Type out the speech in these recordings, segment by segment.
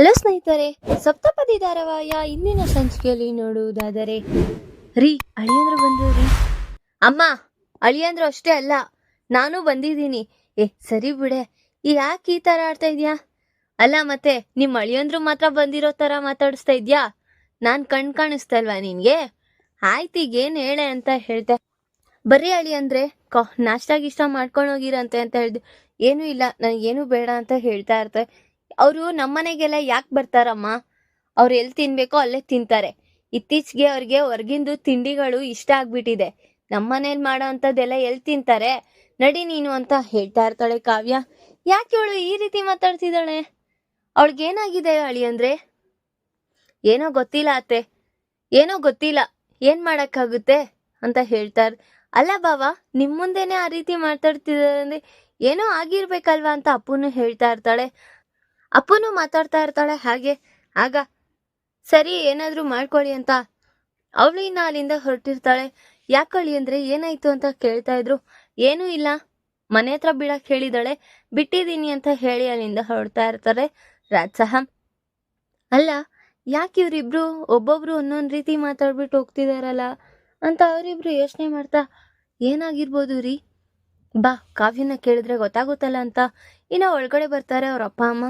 Hello ಸ್ನೇಹಿತರೆ, ಸಪ್ತಪದಿ ಧಾರಾವಾಹಿಯ ಇಂದಿನ ಸಂಚಿಕೆಯಲ್ಲಿ ನೋಡುವುದಾದರೆ, ರೀ, ಅಳಿಯಂದ್ರು ಬಂದ್ರು ರೀ. ಅಮ್ಮ, ಅಳಿಯಂದ್ರು ಅಷ್ಟೇ ಅಲ್ಲ, ನಾನು ಬಂದಿದ್ದೀನಿ. ಏ, ಸರಿ ಬಿಡೆ ಈ ಯಾಕೆ ಈ ಥರ ಆಡ್ತಾ ಇದ್ಯಾ? ಅಲ್ಲ ಮತ್ತೆ ನಿಮ್ಮ ಅಳಿಯಂದ್ರು ಮಾತ್ರ ಬಂದಿರೋ ಥರ ಮಾತಾಡಿಸ್ತಾ ಇದ್ಯಾ? ನಾನು ಕಣ್ ಕಾಣಿಸ್ತಲ್ವಾ ನಿನಗೆ? ಆಯ್ತು ಈಗ ಏನು ಹೇಳೆ ಅಂತ ಹೇಳ್ದೆ ಬರೀ ಅಳಿ ಅಂದ್ರೆ ಕಾ ನಾಷ್ಟ ಗೀಷ್ಟ ಮಾಡ್ಕೊಂಡು ಹೋಗಿರಂತೆ ಅಂತ ಹೇಳ್ದೆ. ಏನೂ ಇಲ್ಲ ನನಗೇನು ಬೇಡ ಅಂತ ಹೇಳ್ತಾ ಇರ್ತಾರೆ ಅವರು ನಮ್ಮನೆಗೆಲ್ಲ ಯಾಕೆ ಬರ್ತಾರಮ್ಮ? ಅವ್ರು ಎಲ್ಲಿ ತಿನ್ಬೇಕೋ ಅಲ್ಲೇ ತಿಂತಾರೆ. ಇತ್ತೀಚೆಗೆ ಅವ್ರಿಗೆ ಹೊರಗಿಂದು ತಿಂಡಿಗಳು ಇಷ್ಟ ಆಗ್ಬಿಟ್ಟಿದೆ ನಮ್ಮನೇಲಿ ಮಾಡೋ ಅಂಥದ್ದೆಲ್ಲ ಎಲ್ಲಿ ತಿಂತಾರೆ? ನಡಿ ನೀನು ಅಂತ ಹೇಳ್ತಾ ಇರ್ತಾಳೆ ಕಾವ್ಯ. ಯಾಕೆ ಅವಳು ಈ ರೀತಿ ಮಾತಾಡ್ತಿದ್ದಾಳೆ? ಅವಳಿಗೇನಾಗಿದೆ ಅಳಿ ಅಂದ್ರೆ? ಏನೋ ಗೊತ್ತಿಲ್ಲ ಅತ್ತೆ. ಏನೋ ಗೊತ್ತಿಲ್ಲ. ಏನ್ ಮಾಡಕ್ಕಾಗುತ್ತೆ ಅಂತ ಹೇಳ್ತಾರೆ ಅಲ್ಲ ಬಾವ, ನಿಮ್ ಮುಂದೆನೆ ಆ ರೀತಿ ಮಾತಾಡ್ತಿದ್ದಾರೆ ಅಂದ್ರೆ ಏನೋ ಆಗಿರ್ಬೇಕಲ್ವಾ ಅಂತ ಅಪ್ಪನು ಹೇಳ್ತಾ ಇರ್ತಾಳೆ. ಅಪ್ಪನು ಮಾತಾಡ್ತಾ ಇರ್ತಾಳೆ ಹಾಗೆ. ಆಗ, ಸರಿ, ಏನಾದರೂ ಮಾಡ್ಕೊಳ್ಳಿ ಅಂತ ಅವಳು ಇನ್ನು ಅಲ್ಲಿಂದ ಹೊರಟಿರ್ತಾಳೆ. ಯಾಕಳಿ ಅಂದ್ರೆ ಏನಾಯ್ತು ಅಂತ ಕೇಳ್ತಾ ಇದ್ರು? ಏನೂ ಇಲ್ಲ. ಮನೆ ಹತ್ರ ಬಿಡಕ್ಕೆ ಹೇಳಿದಾಳೆ. ಬಿಟ್ಟಿದ್ದೀನಿ ಅಂತ ಹೇಳಿ ಅಲ್ಲಿಂದ ಹೊರಡ್ತಾ ಇರ್ತಾರೆ ರಾಜ್ ಸಹ. ಅಲ್ಲ, ಯಾಕೆ ಇವ್ರಿಬ್ರು ಒಬ್ಬೊಬ್ರು ಒಂದೊಂದು ರೀತಿ ಮಾತಾಡ್ಬಿಟ್ಟು ಹೋಗ್ತಿದಾರಲ್ಲ ಅಂತ ಅವರಿಬ್ರು ಯೋಚನೆ ಮಾಡ್ತಾ, ಏನಾಗಿರ್ಬೋದು ರೀ? ಬಾ, ಕಾವ್ಯನ ಕೇಳಿದ್ರೆ ಗೊತ್ತಾಗುತ್ತಲ್ಲ ಅಂತ. ಇನ್ನು ಒಳಗಡೆ ಬರ್ತಾರೆ ಅವ್ರ ಅಪ್ಪ, ಅಮ್ಮ.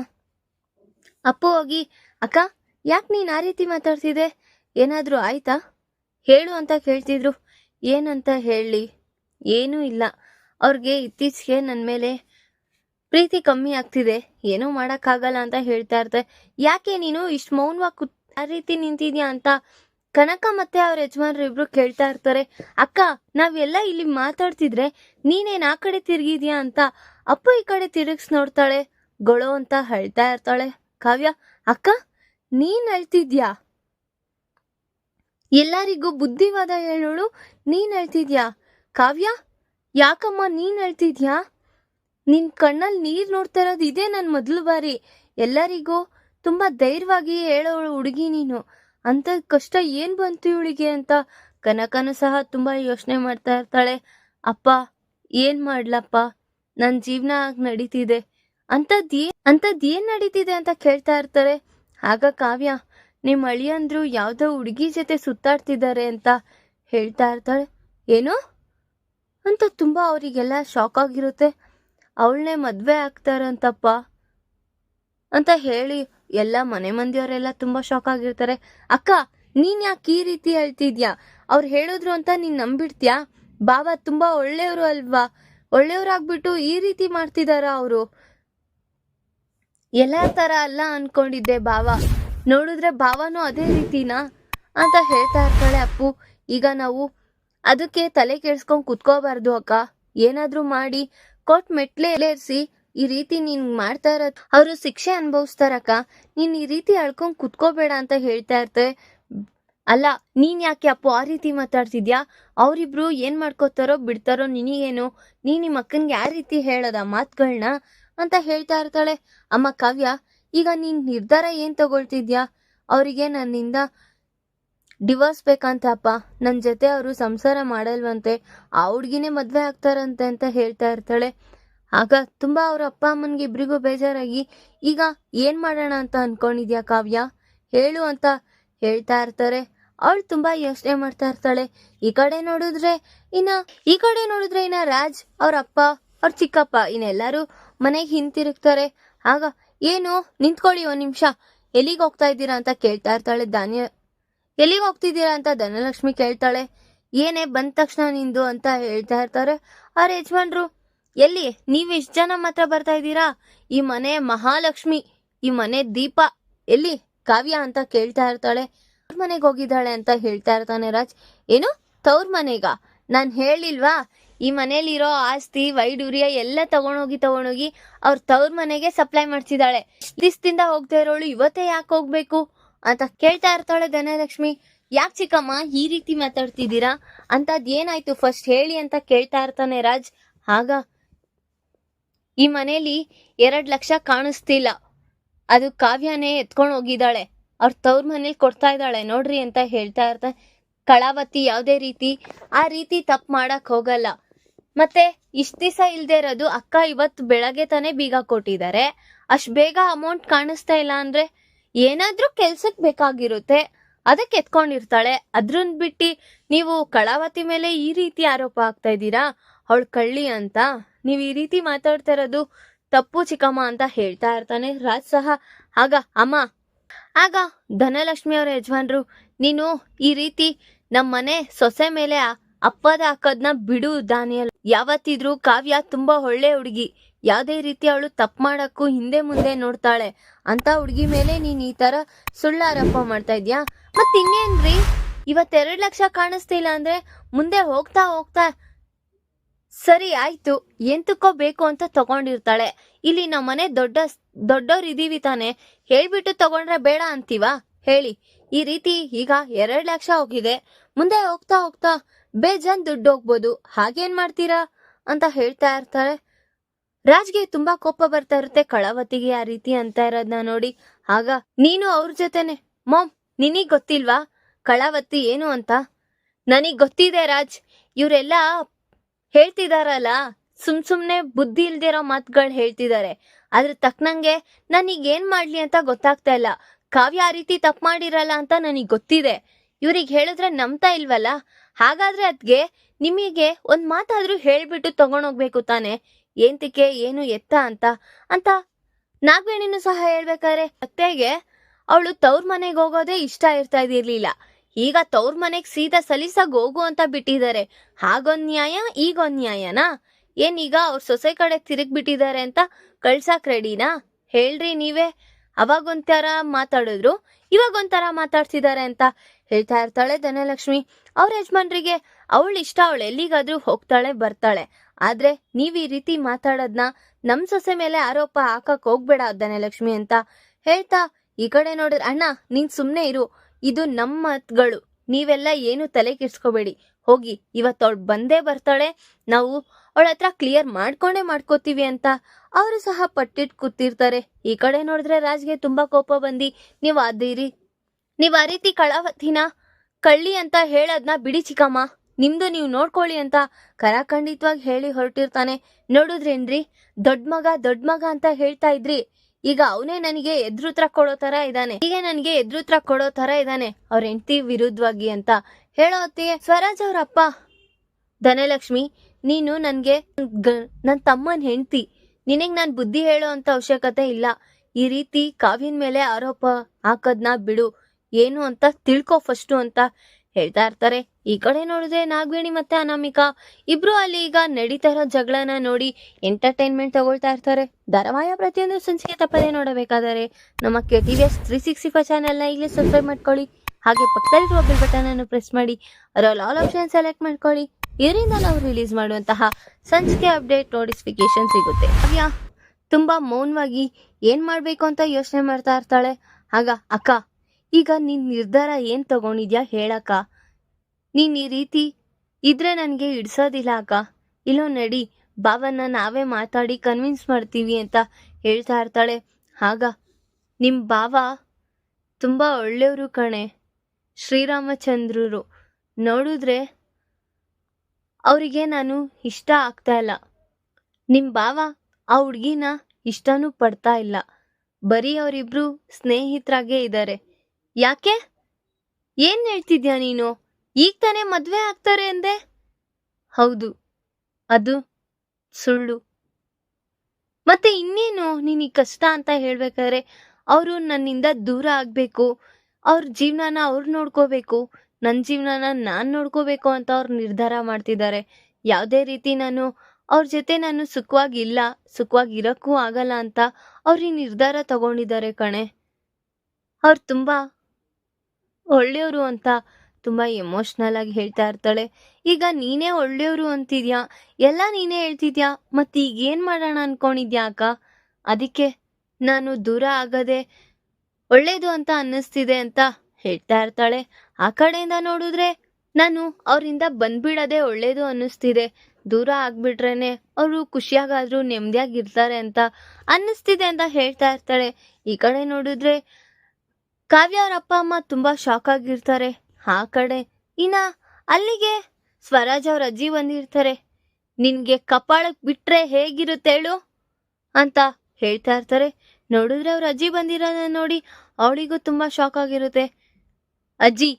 ಅಪ್ಪು ಹೋಗಿ, ಅಕ್ಕ, ಯಾಕೆ ನೀನು ಆ ರೀತಿ ಮಾತಾಡ್ತಿದ್ದೆ? ಏನಾದರೂ ಆಯ್ತಾ? ಹೇಳು ಅಂತ ಕೇಳ್ತಿದ್ರು. ಏನಂತ ಹೇಳಿ? ಏನೂ ಇಲ್ಲ. ಅವ್ರಿಗೆ ಇತ್ತೀಚೆಗೆ ನನ್ನ ಮೇಲೆ ಪ್ರೀತಿ ಕಮ್ಮಿ ಆಗ್ತಿದೆ. ಏನೂ ಮಾಡೋಕ್ಕಾಗಲ್ಲ ಅಂತ ಹೇಳ್ತಾ ಇರ್ತಾರೆ ಯಾಕೆ ನೀನು ಇಷ್ಟು ಮೌನವಾಗಿ ಕುತ್, ಆ ರೀತಿ ನಿಂತಿದ್ಯಾ ಅಂತ? ಕನಕ ಮತ್ತೆ ಅವ್ರ ಯಜಮಾನರು ಇಬ್ರು ಕೇಳ್ತಾ ಇರ್ತಾರೆ. ಅಕ್ಕ, ನಾವೆಲ್ಲ ಇಲ್ಲಿ ಮಾತಾಡ್ತಿದ್ರೆ ನೀನೇನು ಆ ಕಡೆ ತಿರುಗಿದ್ಯಾ ಅಂತ? ಅಪ್ಪ ಈ ಕಡೆ ತಿರುಗಿಸ್ ನೋಡ್ತಾಳೆ, ಗೊಳೋ ಅಂತ ಹೇಳ್ತಾ ಇರ್ತಾಳೆ. ಕಾವ್ಯ, ಅಕ್ಕ, ನೀನ್ ಅಳ್ತಿದ್ಯಾ? ಎಲ್ಲರಿಗೂ ಬುದ್ಧಿವಾದ ಹೇಳೋಳು, ನೀನ್ ಅಳ್ತಿದ್ಯಾ? ಕಾವ್ಯ, ಯಾಕಮ್ಮ ನೀನ್ ಅಳ್ತಿದ್ಯಾ? ನಿನ್ ಕಣ್ಣಲ್ಲಿ ನೀರ್ ನೋಡ್ತಾ ಇರೋದು ಇದೇ ನನ್ ಮೊದಲು ಬಾರಿ. ಎಲ್ಲರಿಗೂ ತುಂಬಾ ಧೈರ್ಯವಾಗಿ ಹೇಳೋಳು ಹುಡುಗಿ ನೀನು. ಅಂತ ಕಷ್ಟ ಏನ್ ಬಂತು ಇವಳಿಗೆ ಅಂತ ಕನಕನು ಸಹ ತುಂಬಾ ಯೋಚನೆ ಮಾಡ್ತಾ ಇರ್ತಾಳೆ. ಅಪ್ಪ, ಏನ್ ಮಾಡ್ಲಪ್ಪ? ನನ್ ಜೀವನ ನಡೀತಿದೆ. ಅಂಥದ್ದು ಏನ್ ನಡೀತಿದೆ ಅಂತ ಕೇಳ್ತಾ ಇರ್ತಾರೆ. ಆಗ ಕಾವ್ಯ ನಿಮ್ಮ ಅಳಿಯಂದ್ರು ಯಾವ್ದೋ ಹುಡುಗಿ ಜೊತೆ ಸುತ್ತಾಡ್ತಿದ್ದಾರೆ ಅಂತ ಹೇಳ್ತಾ ಇರ್ತಾಳೆ. ಏನು? ಅಂತ ತುಂಬಾ ಅವರಿಗೆಲ್ಲ ಶಾಕ್ ಆಗಿರುತ್ತೆ. ಅವಳನ್ನೇ ಮದ್ವೆ ಆಗ್ತಾರಂತಪ್ಪ ಅಂತ ಹೇಳಿ ಎಲ್ಲ ಮನೆ ಮಂದಿಯವರೆಲ್ಲ ತುಂಬಾ ಶಾಕ್ ಆಗಿರ್ತಾರೆ. ಅಕ್ಕ, ನೀನ್ ಯಾಕೆ ಈ ರೀತಿ ಹೇಳ್ತಿದ್ಯಾ? ಅವ್ರು ಹೇಳಿದ್ರು ಅಂತ ನೀನ್ ನಂಬಿಡ್ತೀಯಾ? ಬಾಬಾ ತುಂಬಾ ಒಳ್ಳೆಯವರು ಅಲ್ವಾ? ಒಳ್ಳೆಯವ್ರಾಗ್ಬಿಟ್ಟು ಈ ರೀತಿ ಮಾಡ್ತಿದಾರ ಅವರು? ಎಲ್ಲ ತರ ಅಲ್ಲ ಅನ್ಕೊಂಡಿದ್ದೆ ಭಾವ. ನೋಡಿದ್ರೆ ಭಾವನೂ ಅದೇ ರೀತಿನಾ? ಅಂತ ಹೇಳ್ತಾ ಇರ್ತಾಳೆ ಅಪ್ಪು. ಈಗ ನಾವು ಅದಕ್ಕೆ ತಲೆ ಕೆಡ್ಸ್ಕೊಂಡ್ ಕುತ್ಕೋಬಾರ್ದು ಅಕ್ಕ. ಏನಾದರೂ ಮಾಡಿ ಕೊಟ್ ಮೆಟ್ಲೆ ಈ ರೀತಿ ನೀನು ಮಾಡ್ತಾ ಇರೋದ್. ಅವರು ಶಿಕ್ಷೆ ಅನುಭವಿಸ್ತಾರಕ್ಕ ನೀನ್ ಈ ರೀತಿ ಅಳ್ಕೊಂಡ್ ಕುತ್ಕೋಬೇಡ ಅಂತ ಹೇಳ್ತಾ ಇರ್ತೆ. ಅಲ್ಲ, ನೀನ್ ಯಾಕೆ ಅಪ್ಪು ಆ ರೀತಿ ಮಾತಾಡ್ತಿದ್ಯಾ? ಅವರಿಬ್ರು ಏನ್ ಮಾಡ್ಕೋತಾರೋ ಬಿಡ್ತಾರೋ ನಿನಗೇನು? ನೀ ನಿಮ್ಮ ಅಕ್ಕನಿಗೆ ಯಾವ ರೀತಿ ಹೇಳೋದ ಮಾತುಗಳನ್ನ ಅಂತ ಹೇಳ್ತಾ ಇರ್ತಾಳೆ. ಅಮ್ಮ ಕಾವ್ಯ, ಈಗ ನೀನ್ ನಿರ್ಧಾರ ಏನ್ ತಗೊಳ್ತಿದ್ಯಾ? ಅವರಿಗೆ ನನ್ನಿಂದ ಡಿವೋರ್ಸ್ ಬೇಕಂತ ಅಪ್ಪ ನನ್ನ ಜೊತೆ ಅವರು ಸಂಸಾರ ಮಾಡಲ್ವಂತೆ. ಆ ಹುಡ್ಗಿನೇ ಮದ್ವೆ ಆಗ್ತಾರಂತೆ ಅಂತ ಹೇಳ್ತಾ ಇರ್ತಾಳೆ. ಆಗ ತುಂಬಾ ಅವ್ರ ಅಪ್ಪ ಅಮ್ಮನ್ಗೆ ಇಬ್ರಿಗೂ ಬೇಜಾರಾಗಿ, ಈಗ ಏನ್ ಮಾಡೋಣ ಅಂತ ಅನ್ಕೊಂಡಿದ್ಯಾ ಕಾವ್ಯ? ಹೇಳು ಅಂತ ಹೇಳ್ತಾ ಇರ್ತಾರೆ. ಅವಳು ತುಂಬಾ ಯೋಚನೆ ಮಾಡ್ತಾ ಇರ್ತಾಳೆ. ಈ ಕಡೆ ನೋಡಿದ್ರೆ ಇನ್ನ, ಈ ಕಡೆ ನೋಡಿದ್ರೆ ಇನ್ನ ರಾಜ್, ಅವ್ರ ಅಪ್ಪ, ಅವ್ರ ಚಿಕ್ಕಪ್ಪ, ಇನ್ನೆಲ್ಲರೂ ಮನೆಗೆ ಹಿಂತಿರುಗ್ತಾರೆ. ಆಗ, ಏನು? ನಿಂತ್ಕೊಳ್ಳಿ ಒಂದು ನಿಮಿಷ. ಎಲ್ಲಿಗೆ ಹೋಗ್ತಾ ಇದ್ದೀರಾ ಅಂತ ಕೇಳ್ತಾ ಇರ್ತಾಳೆ ಧಾನ್ಯ ಎಲ್ಲಿಗೆ ಹೋಗ್ತಿದ್ದೀರಾ ಅಂತ ಧನಲಕ್ಷ್ಮಿ ಕೇಳ್ತಾಳೆ. ಏನೇ ಬಂದ ತಕ್ಷಣ ನಿಂದು ಅಂತ ಹೇಳ್ತಾ ಇರ್ತಾರೆ. ಅವ್ರ ಯಜಮಾನ್ರು, ಎಲ್ಲಿ? ನೀವು ಎಷ್ಟು ಜನ ಮಾತ್ರ ಬರ್ತಾ ಇದ್ದೀರಾ? ಈ ಮನೆ ಮಹಾಲಕ್ಷ್ಮಿ, ಈ ಮನೆ ದೀಪ, ಎಲ್ಲಿ? ಕಾವ್ಯ ಅಂತ ಕೇಳ್ತಾ ಇರ್ತಾಳೆ. ಮನೆಗೆ ಮನೆಗ್ ಹೋಗಿದ್ದಾಳೆ ಅಂತ ಹೇಳ್ತಾ ಇರ್ತಾನೆ ರಾಜ್. ಏನು? ತವ್ರ ಮನೆಗ? ನಾನು ಹೇಳಿಲ್ವಾ? ಈ ಮನೇಲಿರೋ ಆಸ್ತಿ, ವೈಡೂರ್ಯ ಎಲ್ಲ ತಗೊಂಡೋಗಿ ತಗೊಂಡೋಗಿ ಅವ್ರ ತವ್ರ ಮನೆಗೆ ಸಪ್ಲೈ ಮಾಡ್ತಿದ್ದಾಳೆ ದಿಸ್ದಿಂದ ಹೋಗ್ತಾ ಇರೋಳು ಇವತ್ತೇ ಯಾಕೆ ಹೋಗ್ಬೇಕು? ಅಂತ ಕೇಳ್ತಾ ಇರ್ತಾಳೆ ಧನಲಕ್ಷ್ಮಿ. ಯಾಕೆ ಚಿಕ್ಕಮ್ಮ ಈ ರೀತಿ ಮಾತಾಡ್ತಿದ್ದೀರಾ? ಅಂತದ್ ಏನಾಯ್ತು? ಫಸ್ಟ್ ಹೇಳಿ ಅಂತ ಕೇಳ್ತಾ ಇರ್ತಾನೆ ರಾಜ್. ಆಗ ಈ ಮನೇಲಿ ಎರಡ್ ಲಕ್ಷ ಕಾಣಿಸ್ತಿಲ್ಲ. ಅದು ಕಾವ್ಯನೇ ಎತ್ಕೊಂಡು ಹೋಗಿದ್ದಾಳೆ. ಅವ್ರ ತವ್ರ ಮನೇಲಿ ಕೊಡ್ತಾ ಇದ್ದಾಳೆ. ನೋಡ್ರಿ ಅಂತ ಹೇಳ್ತಾ ಇರ್ತಾನೆ. ಕಳಾವತಿ ಯಾವುದೇ ರೀತಿ ಆ ರೀತಿ ತಪ್ಪು ಮಾಡಕ್ ಹೋಗಲ್ಲ. ಮತ್ತೆ ಇಷ್ಟ ದಿವಸ ಇಲ್ದೆ ಇರೋದು ಅಕ್ಕ ಇವತ್ತು ಬೆಳಗ್ಗೆ ತಾನೇ ಬೀಗ ಕೊಟ್ಟಿದ್ದಾರೆ. ಅಷ್ಟ್ ಬೇಗ ಅಮೌಂಟ್ ಕಾಣಿಸ್ತಾ ಇಲ್ಲ ಅಂದ್ರೆ ಏನಾದ್ರೂ ಕೆಲ್ಸಕ್ ಬೇಕಾಗಿರುತ್ತೆ. ಅದಕ್ಕೆ ಎತ್ಕೊಂಡಿರ್ತಾಳೆ. ಅದ್ರನ್ ಬಿಟ್ಟು ನೀವು ಕಳಾವತಿ ಮೇಲೆ ಈ ರೀತಿ ಆರೋಪ ಆಗ್ತಾ ಇದ್ದೀರಾ? ಅವಳು ಕಳ್ಳಿ ಅಂತ. ನೀವು ಈ ರೀತಿ ಮಾತಾಡ್ತಾ ಇರೋದು ತಪ್ಪು ಚಿಕ್ಕಮ್ಮ ಅಂತ ಹೇಳ್ತಾ ಇರ್ತಾನೆ ರಾಜ್ ಸಹ. ಆಗ, ಅಮ್ಮ. ಆಗ ಧನಲಕ್ಷ್ಮಿ ಅವರ ಯಜಮಾನ್ರು, ನೀನು ಈ ರೀತಿ ನಮ್ಮ ಮನೆ ಸೊಸೆ ಮೇಲೆ ಅಪ್ಪದ ಹಾಕೋದ್ನ ಬಿಡು ದಾನಿಯಲ್ ಯಾವತ್ತಿದ್ರೂ ಕಾವ್ಯ ತುಂಬಾ ಒಳ್ಳೆ ಹುಡುಗಿ. ಯಾವ್ದೇ ರೀತಿ ಅವಳು ತಪ್ಪು ಮಾಡಕ್ಕೂ ಹಿಂದೆ ಮುಂದೆ ನೋಡ್ತಾಳೆ. ಅಂತ ಹುಡುಗಿ ಮೇಲೆ ನೀನ್ ಈ ತರ ಸುಳ್ಳು ಆರೋಪ ಮಾಡ್ತಾ ಇದ್ಯಾ? ಮತ್ ಇನ್ನೇನ್ರಿ? ಇವತ್ತೆರಡ್ ಲಕ್ಷ ಕಾಣಿಸ್ತಿಲ್ಲ ಅಂದ್ರೆ ಮುಂದೆ ಹೋಗ್ತಾ ಹೋಗ್ತಾ ಸರಿ ಆಯ್ತು, ಎಂತಕ್ಕೋ ಬೇಕು ಅಂತ ತಗೊಂಡಿರ್ತಾಳೆ. ಇಲ್ಲಿ ನಮ್ಮ ಮನೆ ದೊಡ್ಡ ದೊಡ್ಡವ್ರು ಇದೀವಿ ತಾನೆ. ಹೇಳ್ಬಿಟ್ಟು ತಗೊಂಡ್ರೆ ಬೇಡ ಅಂತೀವಾ? ಹೇಳಿ. ಈ ರೀತಿ ಈಗ ಎರಡ್ ಲಕ್ಷ ಹೋಗಿದೆ. ಮುಂದೆ ಹೋಗ್ತಾ ಹೋಗ್ತಾ ಬೇಜಾನ್ ದುಡ್ಡು ಹೋಗ್ಬೋದು, ಹಾಗೇನ್ ಮಾಡ್ತೀರಾ? ಅಂತ ಹೇಳ್ತಾ ಇರ್ತಾರೆ. ರಾಜ್ಗೆ ತುಂಬಾ ಕೋಪ ಬರ್ತಾ ಇರುತ್ತೆ ಕಳವತಿಗೆ ಆ ರೀತಿ ಅಂತ ಇರೋದ್ನ ನೋಡಿ. ಆಗ, ನೀನು ಅವ್ರ ಜೊತೆನೆ. ಮಾಮ್ ನಿನಗ್ ಗೊತ್ತಿಲ್ವಾ? ಕಳಾವತಿ ಏನು ಅಂತ? ನನಗ್ ಗೊತ್ತಿದೆ ರಾಜ್, ಇವರೆಲ್ಲ ಹೇಳ್ತಿದಾರಲ್ಲ, ಸುಮ್ ಸುಮ್ನೆ ಬುದ್ಧಿ ಇಲ್ದಿರೋ ಮಾತುಗಳು ಹೇಳ್ತಿದ್ದಾರೆ ಅದ್ರ ತಕ್ಕನಂಗೆ ನನಗ್ ಏನ್ ಮಾಡ್ಲಿ ಅಂತ ಗೊತ್ತಾಗ್ತಾ ಇಲ್ಲ. ಕಾವ್ಯ ಆ ರೀತಿ ತಪ್ಪು ಮಾಡಿರಲ್ಲ ಅಂತ ನನಗ್ ಗೊತ್ತಿದೆ. ಇವ್ರಿಗೆ ಹೇಳಿದ್ರೆ ನಂಬ್ತಾ ಇಲ್ವಲ್ಲ? ಹಾಗಾದ್ರೆ ಅದ್ಗೆ ನಿಮಗೆ ಒಂದ್ ಮಾತಾದ್ರೂ ಹೇಳ್ಬಿಟ್ಟು ತಗೊಂಡೋಗ್ಬೇಕು ತಾನೆ? ಏಂತಿಕೆ ಏನು ಎತ್ತ ಅಂತ? ಅಂತ ನಾಗವೇಣಿನೂ ಸಹ ಹೇಳ್ಬೇಕಾದ್ರೆ, ಅತ್ತೆಗೆ ಅವಳು ತವ್ರ ಮನೆಗೆ ಹೋಗೋದೇ ಇಷ್ಟ ಇರ್ತಾ ಇದಿರ್ಲಿಲ್ಲ. ಈಗ ತವ್ರ ಮನೆಗ್ ಸೀದಾ ಸಲೀಸಾಗ್ ಹೋಗು ಅಂತ ಬಿಟ್ಟಿದ್ದಾರೆ. ಹಾಗೊಂದ್ ನ್ಯಾಯ, ಈಗೊಂದ್ ನ್ಯಾಯನಾ? ಏನೀಗ ಅವ್ರ ಸೊಸೆ ಕಡೆ ತಿರುಗ್ ಬಿಟ್ಟಿದ್ದಾರೆ ಅಂತ ಕಳ್ಸಕ್ ರೆಡಿನಾ? ಹೇಳ್ರಿ ನೀವೇ. ಅವಾಗೊಂಥರ ಮಾತಾಡಿದ್ರು, ಇವಾಗೊಂಥರ ಮಾತಾಡ್ತಿದ್ದಾರೆ ಅಂತ ಹೇಳ್ತಾ ಇರ್ತಾಳೆ ಧನಲಕ್ಷ್ಮಿ. ಅವ್ರ ಯಜಮಾನ್ರಿಗೆ ಅವಳ ಇಷ್ಟ, ಅವಳು ಎಲ್ಲಿಗಾದ್ರೂ ಹೋಗ್ತಾಳೆ, ಬರ್ತಾಳೆ. ಆದ್ರೆ ನೀವ್ ಈ ರೀತಿ ಮಾತಾಡೋದ್ನ ನಮ್ ಸೊಸೆ ಮೇಲೆ ಆರೋಪ ಹಾಕಕ್ ಹೋಗ್ಬೇಡ ಧನಲಕ್ಷ್ಮಿ ಅಂತ ಹೇಳ್ತಾ ಈ ಕಡೆ ನೋಡಿದ್ರೆ, ಅಣ್ಣ, ನೀನ್ ಸುಮ್ನೆ ಇರು. ಇದು ನಮ್ ಮಾತುಗಳು. ನೀವೆಲ್ಲ ಏನು ತಲೆ ಕೆಡ್ಸ್ಕೋಬೇಡಿ. ಹೋಗಿ ಇವತ್ತು ಅವಳು ಬಂದೇ ಬರ್ತಾಳೆ. ನಾವು ಅವಳ ಹತ್ರ ಕ್ಲಿಯರ್ ಮಾಡ್ಕೊಂಡೇ ಮಾಡ್ಕೋತೀವಿ ಅಂತ. ಅವರು ಸಹ ಪಟ್ಟಿಟ್ ಕೂತಿರ್ತಾರೆ. ಈ ಕಡೆ ನೋಡಿದ್ರೆ ರಾಜ್ಗೆ ತುಂಬಾ ಕೋಪ ಬಂದಿ. ನೀವು ಅದಿರಿ ನೀವ್ ಆ ರೀತಿ ಕಳಾವತಿನ ಕಳ್ಳಿ ಅಂತ ಹೇಳದ್ನ ಬಿಡಿ ಚಿಕ್ಕಮ್ಮ. ನಿಮ್ದು ನೀವು ನೋಡ್ಕೊಳ್ಳಿ ಅಂತ ಕರಾಖಂಡಿತವಾಗಿ ಹೇಳಿ ಹೊರಟಿರ್ತಾನೆ. ನೋಡುದ್ರೇನ್ರಿ? ದೊಡ್ಡ ಮಗ ದೊಡ್ಡ ಮಗ ಅಂತ ಹೇಳ್ತಾ ಇದ್ರಿ. ಈಗ ಅವನೇ ನನಗೆ ಎದುರುತ್ರ ಕೊಡೋ ತರ ಇದ್ದಾನೆ ಈಗ ನನಗೆ ಎದುರುತ್ರ ಕೊಡೋ ತರ ಇದ್ದಾನೆ ಅವ್ರ ಹೆಂಡತಿ ವಿರುದ್ಧವಾಗಿ ಅಂತ ಹೇಳೋ ಹೊತ್ತಿಗೆ ಸ್ವರಾಜ್ ಅವರಪ್ಪ ಧನಲಕ್ಷ್ಮಿ, ನೀನು ನನಗೆ ನನ್ನ ತಮ್ಮನ ಹೆಂಡತಿ. ನಿನಗೆ ನಾನು ಬುದ್ಧಿ ಹೇಳೋ ಅಂತ ಅವಶ್ಯಕತೆ ಇಲ್ಲ. ಈ ರೀತಿ ಕಾವ್ಯನ ಮೇಲೆ ಆರೋಪ ಹಾಕೋದ್ನ ಬಿಡು. ಏನು ಅಂತ ತಿಳ್ಕೊ ಫಸ್ಟು ಅಂತ ಹೇಳ್ತಾ ಇರ್ತಾರೆ. ಈ ಕಡೆ ನೋಡಿದ್ರೆ ನಾಗವೇಣಿ ಮತ್ತೆ ಅನಾಮಿಕಾ ಇಬ್ರು ಅಲ್ಲಿ ಈಗ ನಡೀತಾ ಇರೋ ಜಗಳನ ನೋಡಿ ಎಂಟರ್ಟೈನ್ಮೆಂಟ್ ತಗೊಳ್ತಾ ಇರ್ತಾರೆ. ಧಾರಾವಾಹಿ ಪ್ರತಿಯೊಂದು ಸಂಚಿಕೆ ತಪ್ಪದೆ ನೋಡಬೇಕಾದರೆ ನಮ್ಮ K T V S three sixty five ಚಾನಲ್ನ ಈಗಲೇ ಸಬ್ಸ್ಕ್ರೈಬ್ ಮಾಡ್ಕೊಳ್ಳಿ. ಹಾಗೆ ಪಕ್ಕದಲ್ಲಿರುವ ಬೆಲ್ ಬಟನ್ ಅನ್ನು ಪ್ರೆಸ್ ಮಾಡಿ. ಅದರಲ್ಲಿ ಆಲ್ ಆಪ್ಷನ್ ಸೆಲೆಕ್ಟ್ ಮಾಡ್ಕೊಳ್ಳಿ. ಇದರಿಂದ ನಾವು ರಿಲೀಸ್ ಮಾಡುವಂತಹ ಸಂಚಿಕೆ ಅಪ್ಡೇಟ್ ನೋಟಿಫಿಕೇಶನ್ ಸಿಗುತ್ತೆ. ಅವ್ಯಾ ತುಂಬಾ ಮೌನವಾಗಿ ಏನ್ ಮಾಡ್ಬೇಕು ಅಂತ ಯೋಚನೆ ಮಾಡ್ತಾ ಇರ್ತಾಳೆ. ಆಗ ಅಕ್ಕ ಈಗ ನಿನ್ ನಿರ್ಧಾರ ಏನ್ ತಗೊಂಡಿದ್ಯಾ ಹೇಳಕ್ಕ? ನೀನ್ ಈ ರೀತಿ ಇದ್ರೆ ನನಗೆ ಇಡ್ಸೋದಿಲ್ಲ ಅಕ್ಕ. ಇಲ್ಲೋ ನಡಿ ಬಾವನ್ನ ನಾವೇ ಮಾತಾಡಿ ಕನ್ವಿನ್ಸ್ ಮಾಡ್ತೀವಿ ಅಂತ ಹೇಳ್ತಾ ಇರ್ತಾಳೆ. ಆಗ ನಿಮ್ ಬಾವ ತುಂಬಾ ಒಳ್ಳೆಯವರು ಕಣೆ, ಶ್ರೀರಾಮಚಂದ್ರರು. ನೋಡಿದ್ರೆ ಅವರಿಗೆ ನಾನು ಇಷ್ಟ ಆಗ್ತಾ ಇಲ್ಲ. ನಿಮ್ ಬಾವ ಆ ಹುಡ್ಗಿನ ಇಷ್ಟನೂ ಪಡ್ತಾ ಇಲ್ಲ. ಬರೀ ಅವರಿಬ್ರು ಸ್ನೇಹಿತರಾಗೇ ಇದ್ದಾರೆ ಯಾಕೆ? ಏನ್ ಹೇಳ್ತಿದ್ಯಾ ನೀನು? ಈಗ ತಾನೇ ಮದ್ವೆ ಆಗ್ತಾರೆ ಅಂದೆ? ಹೌದು, ಅದು ಸುಳ್ಳು. ಮತ್ತೆ ಇನ್ನೇನು ನೀನು ಈ ಕಷ್ಟ ಅಂತ ಹೇಳ್ಬೇಕಾದ್ರೆ ಅವರು ನನ್ನಿಂದ ದೂರ ಆಗ್ಬೇಕು, ಅವ್ರ ಜೀವನನ ಅವ್ರು ನೋಡ್ಕೋಬೇಕು ನನ್ನ ಜೀವನನ ನಾನು ನೋಡ್ಕೋಬೇಕು ಅಂತ ಅವ್ರು ನಿರ್ಧಾರ ಮಾಡ್ತಿದ್ದಾರೆ. ಯಾವುದೇ ರೀತಿ ನಾನು ಅವ್ರ ಜೊತೆ ನಾನು ಸುಖವಾಗಿಲ್ಲ ಸುಖವಾಗಿ ಇರೋಕ್ಕೂ ಆಗಲ್ಲ ಅಂತ ಅವ್ರು ನಿರ್ಧಾರ ತಗೊಂಡಿದ್ದಾರೆ ಕಣೆ. ಅವ್ರು ತುಂಬ ಒಳ್ಳೆಯವರು ಅಂತ ತುಂಬ ಎಮೋಷ್ನಲ್ ಆಗಿ ಹೇಳ್ತಾ ಇರ್ತಾಳೆ. ಈಗ ನೀನೇ ಒಳ್ಳೆಯವರು ಅಂತಿದ್ಯಾ? ಎಲ್ಲ ನೀನೇ ಹೇಳ್ತಿದ್ಯಾ? ಮತ್ತೆ ಈಗ ಏನು ಮಾಡೋಣ ಅನ್ಕೊಂಡಿದ್ಯಾ ಅಕ್ಕ? ಅದಕ್ಕೆ ನಾನು ದೂರ ಆಗದೆ ಒಳ್ಳೇದು ಅಂತ ಅನ್ನಿಸ್ತಿದೆ ಅಂತ ಹೇಳ್ತಾ ಇರ್ತಾಳೆ. ಆ ಕಡೆಯಿಂದ ನೋಡಿದ್ರೆ ನಾನು ಅವರಿಂದ ಬಂದ್ಬಿಡೋದೆ ಒಳ್ಳೇದು ಅನ್ನಿಸ್ತಿದೆ. ದೂರ ಆಗ್ಬಿಟ್ರೇನೆ ಅವರು ಖುಷಿಯಾಗಾದ್ರೂ ನೆಮ್ಮದಿಯಾಗಿರ್ತಾರೆ ಅಂತ ಅನ್ನಿಸ್ತಿದೆ ಅಂತ ಹೇಳ್ತಾ ಇರ್ತಾಳೆ. ಈ ಕಡೆ ನೋಡಿದ್ರೆ ಕಾವ್ಯ ಅವ್ರ ಅಪ್ಪ ಅಮ್ಮ ತುಂಬಾ ಶಾಕ್ ಆಗಿರ್ತಾರೆ. ಆ ಕಡೆ ಇನ್ನ ಅಲ್ಲಿಗೆ ಸ್ವರಾಜ್ ಅವ್ರ ಅಜ್ಜಿ ಬಂದಿರ್ತಾರೆ. ನಿನ್ಗೆ ಕಪಾಳಕ್ ಬಿಟ್ರೆ ಹೇಗಿರುತ್ತೆ ಹೇಳು? ಅಂತ ಹೇಳ್ತಾ ಇರ್ತಾರೆ. ನೋಡಿದ್ರೆ ಅವ್ರ ಅಜ್ಜಿ ಬಂದಿರೋದ ನೋಡಿ ಅವಳಿಗೂ ತುಂಬಾ ಶಾಕ್ ಆಗಿರುತ್ತೆ. ಅಜ್ಜಿ,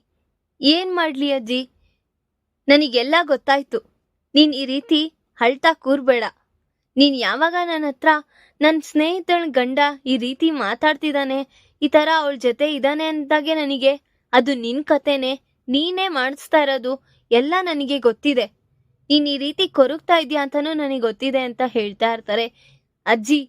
ಏನ್ ಮಾಡ್ಲಿ ಅಜ್ಜಿ? ನನಗೆಲ್ಲ ಗೊತ್ತಾಯ್ತು. ನೀನ್ ಈ ರೀತಿ ಅಳ್ತಾ ಕೂರ್ಬೇಡ. ನೀನ್ ಯಾವಾಗ ನನ್ನ ಹತ್ರ ನನ್ನ ಸ್ನೇಹಿತಳ ಗಂಡ ಈ ರೀತಿ ಮಾತಾಡ್ತಿದ್ದಾನೆ? ಈ ಥರ ಅವಳ ಜೊತೆ ಇದ್ದಾನೆ ಅಂದಾಗೆ ನನಗೆ. ಅದು ನಿನ್ ಕತೆನೆ. ನೀನೇ ಮಾಡಿಸ್ತಾ ಇರೋದು ಎಲ್ಲ ನನಗೆ ಗೊತ್ತಿದೆ. ನೀನ್ ಈ ರೀತಿ ಕೊರಗ್ತಾ ಇದೆಯಾ ಅಂತಾನು ನನಗೆ ಗೊತ್ತಿದೆ ಅಂತ ಹೇಳ್ತಾ ಇರ್ತಾರೆ. ಅಜ್ಜಿ,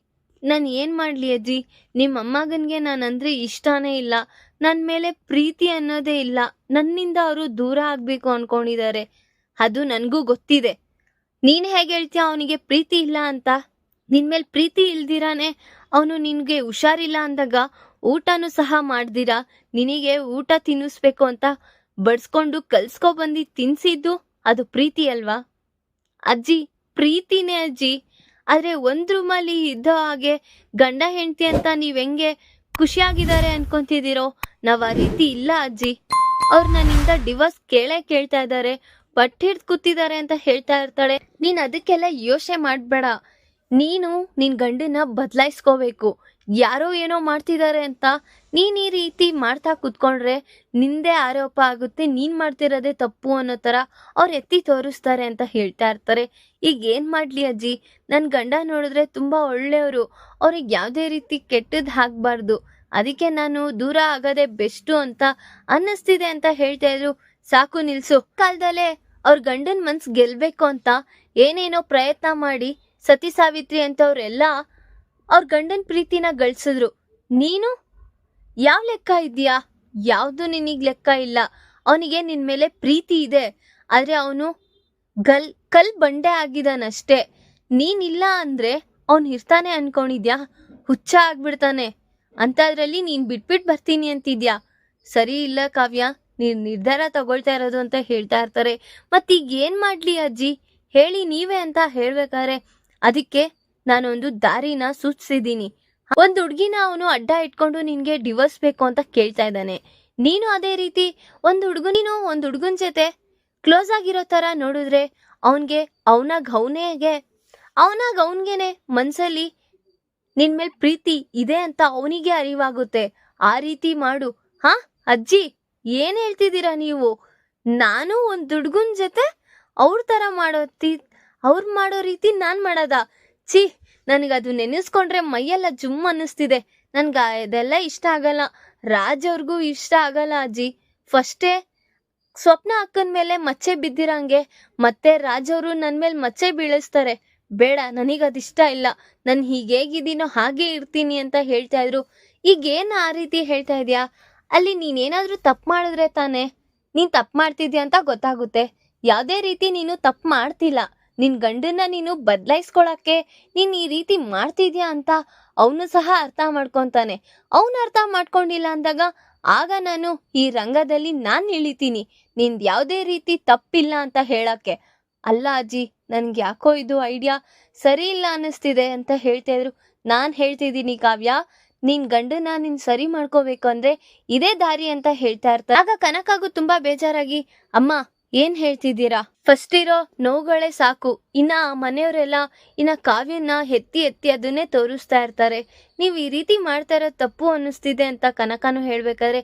ನಾನು ಏನು ಮಾಡ್ಲಿ ಅಜ್ಜಿ? ನಿಮ್ಮ ಅಮ್ಮಗನ್ಗೆ ನಾನು ಅಂದ್ರೆ ಇಷ್ಟನೇ ಇಲ್ಲ. ನನ್ನ ಮೇಲೆ ಪ್ರೀತಿ ಅನ್ನೋದೇ ಇಲ್ಲ. ನನ್ನಿಂದ ಅವರು ದೂರ ಆಗಬೇಕು ಅನ್ಕೊಂಡಿದ್ದಾರೆ. ಅದು ನನಗೂ ಗೊತ್ತಿದೆ. ನೀನು ಹೇಗೆ ಹೇಳ್ತೀಯ ಅವನಿಗೆ ಪ್ರೀತಿ ಇಲ್ಲ ಅಂತ? ನಿನ್ ಮೇಲೆ ಪ್ರೀತಿ ಇಲ್ದಿರಾನೆ ಅವನು ನಿನಗೆ ಹುಷಾರಿಲ್ಲ ಅಂದಾಗ ಊಟನೂ ಸಹ ಮಾಡ್ದಿರಾ? ನಿನಗೆ ಊಟ ತಿನ್ನಿಸ್ಬೇಕು ಅಂತ ಬಡ್ಸ್ಕೊಂಡು ಕಲ್ಸ್ಕೊ ಬಂದು ತಿನ್ಸಿದ್ದು ಅದು ಪ್ರೀತಿ ಅಲ್ವಾ? ಅಜ್ಜಿ, ಪ್ರೀತಿನೇ ಅಜ್ಜಿ. ಆದರೆ ಒಂದು ರೂಮಲ್ಲಿ ಇದ್ದ ಹಾಗೆ ಗಂಡ ಹೆಂಡತಿ ಅಂತ ನೀವು ಹೆಂಗೆ ಖುಷಿಯಾಗಿದ್ದಾರೆ ಅನ್ಕೊಂತಿದ್ದೀರೋ? ನಾವು ಆ ರೀತಿ ಇಲ್ಲ ಅಜ್ಜಿ. ಅವ್ರು ನನ್ನಿಂದ ಡಿವೋರ್ಸ್ ಕೇಳೇ ಕೇಳ್ತಾ ಇದ್ದಾರೆ. ಹಿಡ್ದು ಕೂತಿದ್ದಾರೆ ಅಂತ ಹೇಳ್ತಾ ಇರ್ತಾಳೆ. ನೀನು ಅದಕ್ಕೆಲ್ಲ ಯೋಚನೆ ಮಾಡಬೇಡ. ನೀನು ನಿನ್ನ ಗಂಡನ್ನ ಬದಲಾಯಿಸ್ಕೋಬೇಕು. ಯಾರೋ ಏನೋ ಮಾಡ್ತಿದ್ದಾರೆ ಅಂತ ನೀನು ಈ ರೀತಿ ಮಾಡ್ತಾ ಕೂತ್ಕೊಂಡ್ರೆ ನಿಂದೇ ಆರೋಪ ಆಗುತ್ತೆ, ನೀನು ಮಾಡ್ತಿರೋದೇ ತಪ್ಪು ಅನ್ನೋ ಥರ ಅವ್ರು ಎತ್ತಿ ತೋರಿಸ್ತಾರೆ ಅಂತ ಹೇಳ್ತಾ ಇರ್ತಾರೆ. ಈಗ ಏನು ಮಾಡಲಿ ಅಜ್ಜಿ? ನನ್ನ ಗಂಡ ನೋಡಿದ್ರೆ ತುಂಬ ಒಳ್ಳೆಯವರು. ಅವ್ರಿಗೆ ಯಾವುದೇ ರೀತಿ ಕೆಟ್ಟದ್ದು ಹಾಕಬಾರ್ದು ಅದಕ್ಕೆ ನಾನು ದೂರ ಆಗೋದೇ ಬೆಸ್ಟು ಅಂತ ಅನ್ನಿಸ್ತಿದೆ ಅಂತ ಹೇಳ್ತಾ ಇದ್ರು. ಸಾಕು ನಿಲ್ಸು. ಕಾಲದಲ್ಲೇ ಅವ್ರ ಗಂಡನ ಮನ್ಸು ಗೆಲ್ಬೇಕು ಅಂತ ಏನೇನೋ ಪ್ರಯತ್ನ ಮಾಡಿ ಸತಿ ಸಾವಿತ್ರಿ ಅಂತವ್ರೆಲ್ಲ ಅವ್ರ ಗಂಡನ ಪ್ರೀತಿನ ಗಳಿಸಿದ್ರು. ನೀನು? ಯಾವ ಲೆಕ್ಕ ಇದೆಯಾ ಯಾವುದು ನಿನಗೆ ಲೆಕ್ಕ ಇಲ್ಲ. ಅವನಿಗೆ ನಿನ್ನ ಮೇಲೆ ಪ್ರೀತಿ ಇದೆ. ಆದರೆ ಅವನು ಗಲ್, ಕಲ್ ಬಂಡೆ ಆಗಿದಾನಷ್ಟೇ. ನೀನಿಲ್ಲ ಅಂದರೆ ಅವನು ಇರ್ತಾನೆ ಅನ್ಕೊಂಡಿದ್ಯಾ? ಹುಚ್ಚ ಆಗ್ಬಿಡ್ತಾನೆ. ಅಂಥದ್ರಲ್ಲಿ ನೀನು ಬಿಟ್ಬಿಟ್ಟು ಬರ್ತೀನಿ ಅಂತಿದ್ಯಾ? ಸರಿ ಇಲ್ಲ ಕಾವ್ಯ, ನೀನು ನಿರ್ಧಾರ ತಗೊಳ್ತಾ ಇರೋದು ಅಂತ ಹೇಳ್ತಾ ಇರ್ತಾರೆ. ಮತ್ತೀಗ ಏನು ಮಾಡಲಿ ಅಜ್ಜಿ? ಹೇಳಿ ನೀವೇ ಅಂತ ಹೇಳ್ಬೇಕಾದ್ರೆ, ಅದಕ್ಕೆ ನಾನೊಂದು ದಾರಿನ ಸೂಚಿಸಿದ್ದೀನಿ. ಒಂದು ಹುಡುಗಿನ ಅವನು ಅಡ್ಡ ಇಟ್ಕೊಂಡು ನಿನಗೆ ಡಿವೋರ್ಸ್ ಬೇಕು ಅಂತ ಕೇಳ್ತಾ ಇದ್ದಾನೆ. ನೀನು ಅದೇ ರೀತಿ ಒಂದು ಹುಡುಗನೂ ಒಂದು ಹುಡುಗನ ಜೊತೆ ಕ್ಲೋಸ್ ಆಗಿರೋ ಥರ ನೋಡಿದ್ರೆ ಅವನಿಗೆ ಅವನಾಗ ಅವನೇಗೆ ಅವನಾಗ ಅವನಿಗೇನೆ ಮನಸ್ಸಲ್ಲಿ ನಿನ್ ಮೇಲೆ ಪ್ರೀತಿ ಇದೆ ಅಂತ ಅವನಿಗೆ ಅರಿವಾಗುತ್ತೆ. ಆ ರೀತಿ ಮಾಡು. ಹಾ, ಅಜ್ಜಿ, ಏನ್ ಹೇಳ್ತಿದ್ದೀರಾ ನೀವು? ನಾನು ಒಂದು ಹುಡುಗನ ಜೊತೆ ಅವ್ರ ಥರ ಮಾಡೋತಿ ಅವ್ರು ಮಾಡೋ ರೀತಿ ನಾನು ಮಾಡೋದ? ಛೀ ನನಗೆ ಅದು ನೆನೆಸ್ಕೊಂಡ್ರೆ ಮೈಯೆಲ್ಲ ಜುಮ್ ಅನ್ನಿಸ್ತಿದೆ. ನನ್ಗೆ ಇದೆಲ್ಲ ಇಷ್ಟ ಆಗಲ್ಲ. ರಾಜ್ ಅವ್ರಿಗೂ ಇಷ್ಟ ಆಗಲ್ಲ ಅಜ್ಜಿ. ಫಸ್ಟೇ ಸ್ವಪ್ನ ಅಕ್ಕನ ಮೇಲೆ ಮಚ್ಚೆ ಬಿದ್ದಿರಂಗೆ. ಮತ್ತೆ ರಾಜ್ ಅವರು ನನ್ನ ಮೇಲೆ ಮಚ್ಚೆ ಬೀಳಿಸ್ತಾರೆ. ಬೇಡ ನನಗದಿಷ್ಟ ಇಲ್ಲ. ನಾನು ಹೀಗೆ ಹಾಗೆ ಇರ್ತೀನಿ ಅಂತ ಹೇಳ್ತಾ ಇದ್ರು. ಈಗೇನು ಆ ರೀತಿ ಹೇಳ್ತಾ ಇದೆಯಾ? ಅಲ್ಲಿ ನೀನೇನಾದರೂ ತಪ್ಪು ಮಾಡಿದ್ರೆ ತಾನೇ? ನೀನು ತಪ್ಪು ಮಾಡ್ತಿದ್ಯಾ ಅಂತ ಗೊತ್ತಾಗುತ್ತೆ. ಯಾವುದೇ ರೀತಿ ನೀನು ತಪ್ಪು ಮಾಡ್ತಿಲ್ಲ. ನಿನ್ನ ಗಂಡನ್ನ ನೀನು ಬದಲಾಯಿಸ್ಕೊಳಕ್ಕೆ ನೀನ್ ಈ ರೀತಿ ಮಾಡ್ತಿದ್ಯಾ ಅಂತ ಅವನು ಸಹ ಅರ್ಥ ಮಾಡ್ಕೊತಾನೆ. ಅವನು ಅರ್ಥ ಮಾಡ್ಕೊಂಡಿಲ್ಲ ಅಂದಾಗ ಆಗ ನಾನು ಈ ರಂಗದಲ್ಲಿ ನಾನು ಇಳಿತೀನಿ. ನಿಂದು ಯಾವುದೇ ರೀತಿ ತಪ್ಪಿಲ್ಲ ಅಂತ ಹೇಳಕ್ಕೆ. ಅಲ್ಲ ಅಜ್ಜಿ, ನನ್ಗೆ ಯಾಕೋ ಇದು ಐಡಿಯಾ ಸರಿ ಇಲ್ಲ ಅನ್ನಿಸ್ತಿದೆ ಅಂತ ಹೇಳ್ತಾ ಇದ್ರು. ನಾನು ಹೇಳ್ತಿದ್ದೀನಿ ಕಾವ್ಯ, ನಿನ್ ಗಂಡನ ನೀನ್ ಸರಿ ಮಾಡ್ಕೋಬೇಕು ಅಂದ್ರೆ ಇದೇ ದಾರಿ ಅಂತ ಹೇಳ್ತಾ ಇರ್ತಾರೆ. ಆಗ ಕನಕಾಗು ತುಂಬಾ ಬೇಜಾರಾಗಿ, ಅಮ್ಮ ಏನ್ ಹೇಳ್ತಿದ್ದೀರಾ? ಫಸ್ಟ್ ಇರೋ ನೋವುಗಳೇ ಸಾಕು. ಇನ್ನ ಮನೆಯವರೆಲ್ಲ ಇನ್ನ ಕಾವ್ಯನ ಎತ್ತಿ ಎತ್ತಿ ಅದನ್ನೇ ತೋರಿಸ್ತಾ ಇರ್ತಾರೆ. ನೀವು ಈ ರೀತಿ ಮಾಡ್ತಾ ಇರೋದು ತಪ್ಪು ಅನ್ನಿಸ್ತಿದೆ ಅಂತ ಕನಕನು ಹೇಳ್ಬೇಕಾದ್ರೆ,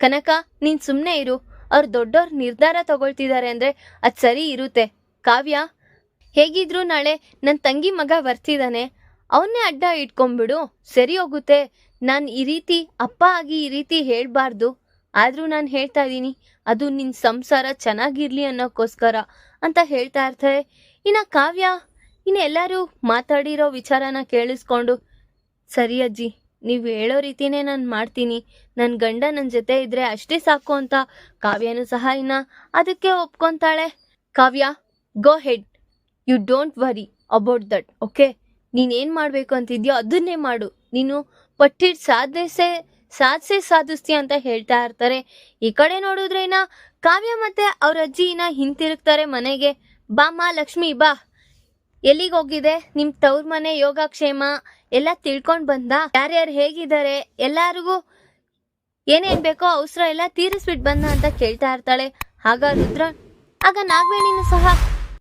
ಕನಕ, ನೀನ್ ಸುಮ್ಮನೆ ಇರು. ಅವ್ರು ದೊಡ್ಡವ್ರ ನಿರ್ಧಾರ ತಗೊಳ್ತಿದ್ದಾರೆ ಅಂದ್ರೆ ಅದು ಸರಿ ಇರುತ್ತೆ. ಕಾವ್ಯ, ಹೇಗಿದ್ರು ನಾಳೆ ನನ್ನ ತಂಗಿ ಮಗ ಬರ್ತಿದ್ದಾನೆ ಅವನ್ನೇ ಅಡ್ಡ ಇಟ್ಕೊಂಡ್ಬಿಡು. ಸರಿ ಹೋಗುತ್ತೆ. ನಾನು ಈ ರೀತಿ ಅಪ್ಪ ಆಗಿ ಈ ರೀತಿ ಹೇಳ್ಬಾರ್ದು. ಆದರೂ ನಾನು ಹೇಳ್ತಾ ಇದ್ದೀನಿ. ಅದು ನಿನ್ನ ಸಂಸಾರ ಚೆನ್ನಾಗಿರ್ಲಿ ಅನ್ನೋಕ್ಕೋಸ್ಕರ ಅಂತ ಹೇಳ್ತಾ ಇರ್ತಾರೆ. ಇನ್ನು ಕಾವ್ಯ, ಇನ್ನು ಎಲ್ಲರೂ ಮಾತಾಡಿರೋ ವಿಚಾರನ ಕೇಳಿಸ್ಕೊಂಡು, ಸರಿ ಅಜ್ಜಿ, ನೀವು ಹೇಳೋ ರೀತಿನೇ ನಾನು ಮಾಡ್ತೀನಿ. ನನ್ನ ಗಂಡ ನನ್ನ ಜೊತೆ ಇದ್ರೆ ಅಷ್ಟೇ ಸಾಕು ಅಂತ ಕಾವ್ಯನೂ ಸಹ ಇನ್ನ ಅದಕ್ಕೆ ಒಪ್ಕೊತಾಳೆ. Kavya go ahead you don't worry about that okay ನೀನೇನು ಮಾಡಬೇಕು ಅಂತಿದ್ಯೋ ಅದನ್ನೇ ಮಾಡು. ನೀನು ಪಟ್ಟಿಡ್ ಸಾಧಿಸೇ ಸಾಧಿಸೇ ಸಾಧಿಸ್ತಿ ಅಂತ ಹೇಳ್ತಾ ಇರ್ತಾರೆ. ಈ ಕಡೆ ನೋಡಿದ್ರೇನ ಕಾವ್ಯ ಮತ್ತೆ ಅವ್ರ ಅಜ್ಜಿನ ಹಿಂತಿರುಗ್ತಾರೆ ಮನೆಗೆ. ಬಾಮ್ಮ ಲಕ್ಷ್ಮಿ, ಬಾ. ಎಲ್ಲಿಗೆ ಹೋಗಿದೆ? ನಿಮ್ ತವ್ರ ಮನೆ, ಯೋಗಕ್ಷೇಮ ಎಲ್ಲ ತಿಳ್ಕೊಂಡ್ ಬಂದ? ಯಾರ್ಯಾರು ಹೇಗಿದ್ದಾರೆ? ಎಲ್ಲಾರಿಗೂ ಏನೇನ್ ಬೇಕೋ ಅವಸರ ಎಲ್ಲ ತೀರಿಸ್ಬಿಟ್ ಬಂದ ಅಂತ ಕೇಳ್ತಾ ಇರ್ತಾಳೆ. ಆಗ ರುದ್ರ ಆಗ ನಾಗವೇಣಿನೂ ಸಹ,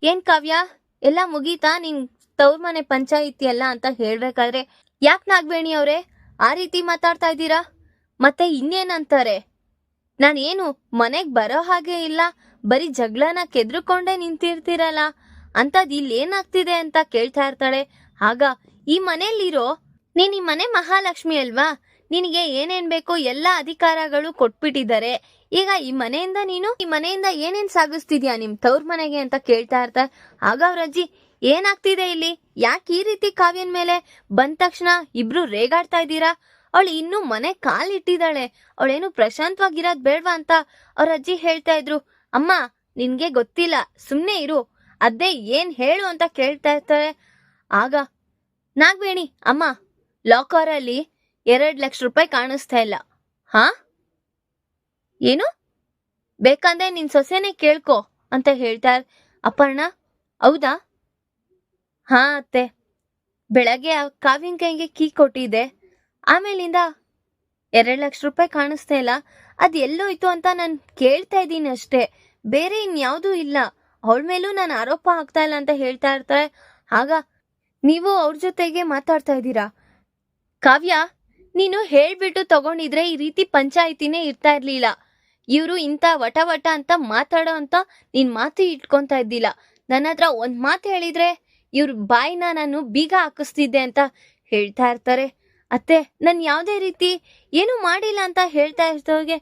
ಏನ್ ಕಾವ್ಯ? ಎಲ್ಲ ಮುಗೀತಾ? ನಿನ್ ತವ್ರ ಮನೆ ಪಂಚಾಯಿತಿ ಅಲ್ಲ? ಅಂತ ಹೇಳ್ಬೇಕಾದ್ರೆ, ಯಾಕೆ ನಾಗವೇಣಿ ಅವರೇ? ಆ ರೀತಿ ಮಾತಾಡ್ತಾ ಇದ್ದೀರಾ? ಮತ್ತೆ ಇನ್ನೇನಂತಾರೆ? ನಾನೇನು ಮನೆಗ್ ಬರೋ ಹಾಗೆ ಇಲ್ಲ, ಬರೀ ಜಗಳನ ಕೆದ್ರುಕೊಂಡೆ ನಿಂತಿರ್ತೀರಲ್ಲ ಅಂತದ್ ಇಲ್ಲಿ ಏನಾಗ್ತಿದೆ ಅಂತ ಕೇಳ್ತಾ ಇರ್ತಾಳೆ. ಆಗ, ಈ ಮನೇಲಿರೋ ನೀನ್ ಈ ಮನೆ ಮಹಾಲಕ್ಷ್ಮಿ ಅಲ್ವಾ? ನಿನಗೆ ಏನೇನ್ ಬೇಕೋ ಎಲ್ಲಾ ಅಧಿಕಾರಗಳು ಕೊಟ್ಬಿಟ್ಟಿದ್ದಾರೆ. ಈಗ ಈ ಮನೆಯಿಂದ ನೀನು, ಈ ಮನೆಯಿಂದ ಏನೇನ್ ಸಾಗಿಸ್ತಿದ್ಯಾ ನಿಮ್ ತವ್ರ ಮನೆಗೆ? ಅಂತ ಕೇಳ್ತಾ ಇರ್ತಾರೆ ಆಗ ಅವ್ರ ಅಜ್ಜಿ, ಏನಾಗ್ತಿದೆ ಇಲ್ಲಿ? ಯಾಕೆ ಈ ರೀತಿ ಕಾವ್ಯನ್ ಮೇಲೆ ಬಂದ ತಕ್ಷಣ ಇಬ್ರು ರೇಗಾಡ್ತಾ ಇದ್ದೀರಾ? ಅವಳು ಇನ್ನೂ ಮನೆ ಕಾಲಿಟ್ಟಿದ್ದಾಳೆ. ಅವಳೇನು ಪ್ರಶಾಂತವಾಗಿರೋದ್ ಬೇಡವಾ ಅಂತ ಅವ್ರ ಅಜ್ಜಿ ಹೇಳ್ತಾ ಇದ್ರು. ಅಮ್ಮ, ನಿನ್ಗೆ ಗೊತ್ತಿಲ್ಲ. ಸುಮ್ಮನೆ ಇರು. ಅದೇ ಏನ್ ಹೇಳು ಅಂತ ಕೇಳ್ತಾ ಇರ್ತಾರೆ ಆಗ, ನಾಗವೇಣಿ, ಅಮ್ಮ, ಲಾಕರಲ್ಲಿ ಎರಡು ಲಕ್ಷ ರೂಪಾಯಿ ಕಾಣಿಸ್ತಾ ಇಲ್ಲ. ಹಾ? ಏನು? ಬೇಕಂದ್ರೆ ನಿನ್ ಸೊಸೆನೆ ಕೇಳ್ಕೊ ಅಂತ ಹೇಳ್ತಾರ ಅಪರ್ಣ, ಹೌದಾ? ಹಾ ಅತ್ತೆ. ಬೆಳಗ್ಗೆ ಆ ಕಾವಿನ ಕೈಗೆ ಕೀ ಕೊಟ್ಟಿದ್ದೆ. ಆಮೇಲಿಂದ ಎರಡು ಲಕ್ಷ ರೂಪಾಯಿ ಕಾಣಿಸ್ತಾ ಇಲ್ಲ. ಅದು ಎಲ್ಲೋಯ್ತು ಅಂತ ನಾನು ಕೇಳ್ತಾ ಇದ್ದೀನಿ ಅಷ್ಟೇ. ಬೇರೆ ಇನ್ಯಾವುದೂ ಇಲ್ಲ. ಅವಳ ಮೇಲೂ ನಾನು ಆರೋಪ ಆಗ್ತಾ ಇಲ್ಲ ಅಂತ ಹೇಳ್ತಾ ಇರ್ತಾರೆ. ಆಗ ನೀವು ಅವ್ರ ಜೊತೆಗೆ ಮಾತಾಡ್ತಾ ಇದ್ದೀರಾ? ಕಾವ್ಯ, ನೀನು ಹೇಳ್ಬಿಟ್ಟು ತಗೊಂಡಿದ್ರೆ ಈ ರೀತಿ ಪಂಚಾಯಿತಿನೇ ಇರ್ತಾ ಇರ್ಲಿಲ್ಲ. ಇವರು ಇಂಥ ವಟ ವಟ ಅಂತ ಮಾತಾಡೋ ಅಂತ ನೀನ್ ಮಾತು ಇಟ್ಕೊಂತ ಇದ್ದಿಲ್ಲ. ನನ್ನ ಹತ್ರ ಒಂದ್ ಮಾತು ಹೇಳಿದ್ರೆ ಇವ್ರ ಬಾಯಿನ ನಾನು ಬೀಗ ಹಾಕಿಸ್ತಿದ್ದೆ ಅಂತ ಹೇಳ್ತಾ ಇರ್ತಾರೆ. ಅತ್ತೆ, ನಾನು ಯಾವುದೇ ರೀತಿ ಏನು ಮಾಡಿಲ್ಲ ಅಂತ ಹೇಳ್ತಾ ಇರ್ತವ್ಗೆ.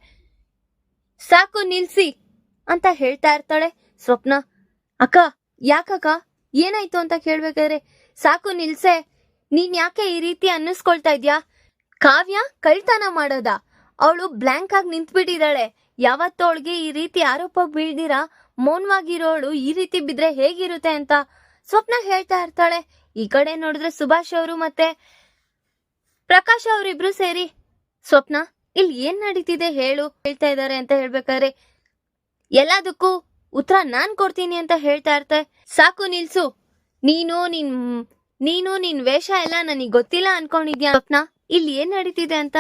ಸಾಕು, ನಿಲ್ಸಿ ಅಂತ ಹೇಳ್ತಾ ಇರ್ತಾಳೆ ಸ್ವಪ್ನ. ಅಕ್ಕ, ಯಾಕಕ್ಕ? ಏನಾಯ್ತು ಅಂತ ಕೇಳ್ಬೇಕಾದ್ರೆ, ಸಾಕು, ನಿಲ್ಸೆ. ನೀನ್ ಯಾಕೆ ಈ ರೀತಿ ಅನ್ನಿಸ್ಕೊಳ್ತಾ ಇದ್ಯಾ? ಕಾವ್ಯ ಕಳ್ತನ ಮಾಡೋದ? ಅವಳು ಬ್ಲ್ಯಾಂಕ್ ಆಗಿ ನಿಂತ್ಬಿಟ್ಟಿದ್ದಾಳೆ. ಯಾವತ್ತೋ ಅವಳಿಗೆ ಈ ರೀತಿ ಆರೋಪ ಬೀಳ್ದಿರಾ? ಮೌನವಾಗಿರೋಳು ಈ ರೀತಿ ಬಿದ್ರೆ ಹೇಗಿರುತ್ತೆ ಅಂತ ಸ್ವಪ್ನ ಹೇಳ್ತಾ ಇರ್ತಾಳೆ. ಈ ಕಡೆ ನೋಡಿದ್ರೆ ಸುಭಾಷ್ ಅವರು ಮತ್ತೆ ಪ್ರಕಾಶ್ ಅವರಿಬ್ರು ಸೇರಿ, ಸ್ವಪ್ನ, ಇಲ್ಲಿ ಏನ್ ನಡೀತಿದೆ ಹೇಳು, ಹೇಳ್ತಾ ಇದ್ದಾರೆ ಅಂತ ಹೇಳ್ಬೇಕಾದ್ರೆ, ಎಲ್ಲದಕ್ಕೂ ಉತ್ತರ ನಾನ್ ಕೊಡ್ತೀನಿ ಅಂತ ಹೇಳ್ತಾ ಇರ್ತ. ಸಾಕು ನಿಲ್ಸು. ನೀನು ನಿನ್ ನೀನು ನಿನ್ ವೇಷ ಎಲ್ಲ ನನಗೆ ಗೊತ್ತಿಲ್ಲ ಅನ್ಕೊಂಡಿದ್ಯಾ ಸ್ವಪ್ನ? ಇಲ್ಲಿ ಏನ್ ನಡೀತಿದೆ ಅಂತ?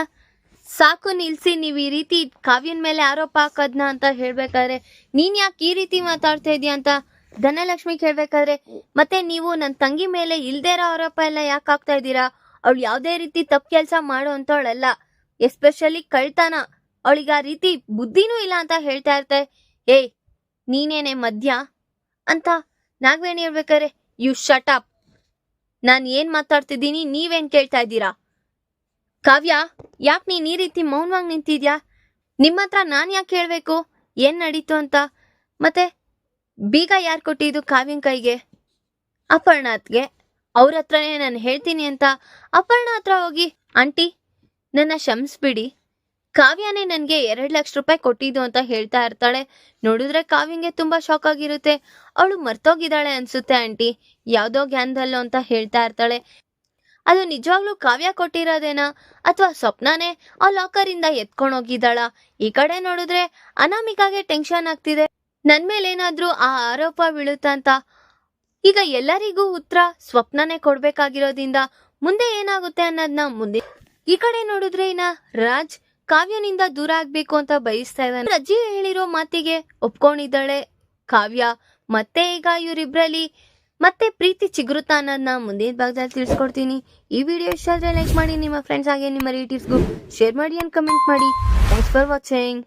ಸಾಕು ನಿಲ್ಸಿ, ನೀವು ಈ ರೀತಿ ಕಾವ್ಯನ್ ಮೇಲೆ ಆರೋಪ ಹಾಕದ್ನ ಅಂತ ಹೇಳ್ಬೇಕಾದ್ರೆ, ನೀನ್ ಯಾಕೆ ಈ ರೀತಿ ಮಾತಾಡ್ತಾ ಇದೀಯ ಅಂತ ಧನಲಕ್ಷ್ಮಿ ಕೇಳ್ಬೇಕಾದ್ರೆ, ಮತ್ತೆ ನೀವು ನನ್ನ ತಂಗಿ ಮೇಲೆ ಇಲ್ದೇ ಇರೋ ಆರೋಪ ಎಲ್ಲ ಯಾಕೆ ಹಾಕ್ತಾ ಇದ್ದೀರಾ? ಅವಳು ಯಾವುದೇ ರೀತಿ ತಪ್ಪು ಕೆಲಸ ಮಾಡೋ ಅಂತವಳಲ್ಲ ಎಸ್ಪೆಷಲಿ ಕಳ್ತನ. ಅವಳಿಗೆ ಆ ರೀತಿ ಬುದ್ಧಿನೂ ಇಲ್ಲ ಅಂತ ಹೇಳ್ತಾ ಇರ್ತೆ. ಏಯ್, ನೀನೇನೆ ಮದ್ಯ ಅಂತ ನಾಗವೇಣಿ ಹೇಳ್ಬೇಕಾರೆ ಯು ಶಟ್ ಅಪ್ ನಾನು ಏನು ಮಾತಾಡ್ತಿದ್ದೀನಿ, ನೀವೇನು ಕೇಳ್ತಾ ಇದ್ದೀರಾ? ಕಾವ್ಯ, ಯಾಕೆ ನೀನು ಈ ರೀತಿ ಮೌನವಾಗಿ ನಿಂತಿದ್ಯಾ? ನಿಮ್ಮ ಹತ್ರ ನಾನು ಯಾಕೆ ಹೇಳಬೇಕು? ಏನ್ ನಡೀತು ಅಂತ? ಮತ್ತೆ ಬೀಗ ಯಾರು ಕೊಟ್ಟಿದ್ದು ಕಾವ್ಯನ ಕೈಗೆ? ಅಪರ್ಣಾತ್ಗೆ. ಅವ್ರ ಹತ್ರನೇ ನಾನು ಹೇಳ್ತೀನಿ ಅಂತ ಅಪರ್ಣ ಹತ್ರ ಹೋಗಿ, ಆಂಟಿ, ನನ್ನ ಕ್ಷಮಿಸ್ಬಿಡಿ. ಕಾವ್ಯನೇ ನನಗೆ ಎರಡು ಲಕ್ಷ ರೂಪಾಯಿ ಕೊಟ್ಟಿದ್ದು ಅಂತ ಹೇಳ್ತಾ ಇರ್ತಾಳೆ. ನೋಡಿದ್ರೆ ಕಾವ್ಯಂಗೆ ತುಂಬಾ ಶಾಕ್ ಆಗಿರುತ್ತೆ. ಅವಳು ಮರ್ತೋಗಿದ್ದಾಳೆ ಅನ್ಸುತ್ತೆ, ಆಂಟಿ. ಯಾವುದೋ ಗ್ಯಾನ್ದಲ್ಲೋ ಅಂತ ಹೇಳ್ತಾ ಇರ್ತಾಳೆ. ಅದು ನಿಜವಾಗ್ಲೂ ಕಾವ್ಯ ಕೊಟ್ಟಿರೋದೇನಾ? ಅಥವಾ ಸ್ವಪ್ನನೇ ಆ ಲಾಕರಿಂದ ಎತ್ಕೊಂಡು ಹೋಗಿದ್ದಾಳ ಈ ಕಡೆ ನೋಡಿದ್ರೆ ಅನಾಮಿಕಾಗೆ ಟೆನ್ಷನ್ ಆಗ್ತಿದೆ. ನನ್ ಮೇಲೇನಾದ್ರೂ ಆ ಆರೋಪ ಬೀಳುತ್ತಂತ ಈಗ ಎಲ್ಲರಿಗೂ ಉತ್ತರ ಸ್ವಪ್ನನೇ ಕೊಡ್ಬೇಕಾಗಿರೋದ್ರಿಂದ ಮುಂದೆ ಏನಾಗುತ್ತೆ ಅನ್ನೋದನ್ನ ಮುಂದೆ ಈ ಕಡೆ ನೋಡಿದ್ರೆ ಇನ್ನ ರಾಜ್ ಕಾವ್ಯನಿಂದ ದೂರ ಆಗ್ಬೇಕು ಅಂತ ಬಯಸ್ತಾ ಇದ್ದಾನೆ. ಅಜ್ಜಿ ಹೇಳಿರೋ ಮಾತಿಗೆ ಒಪ್ಕೊಂಡಿದ್ದಾಳೆ ಕಾವ್ಯ. ಮತ್ತೆ ಈಗ ಇವರಿಬ್ರಲ್ಲಿ ಮತ್ತೆ ಪ್ರೀತಿ ಚಿಗುರುತ್ತಾ ಅನ್ನೋದನ್ನ ಮುಂದಿನ ಭಾಗದಲ್ಲಿ ತಿಳಿಸ್ಕೊಡ್ತೀನಿ. ಈ ವಿಡಿಯೋ ಇಷ್ಟ ಆದ್ರೆ ಲೈಕ್ ಮಾಡಿ, ನಿಮ್ಮ ಫ್ರೆಂಡ್ಸ್ ಹಾಗೆ ನಿಮ್ಮ ರಿಲೇಟಿವ್ಸ್ಗೂ ಶೇರ್ ಮಾಡಿ ಅಂಡ್ ಕಮೆಂಟ್ ಮಾಡಿ. Thanks for watching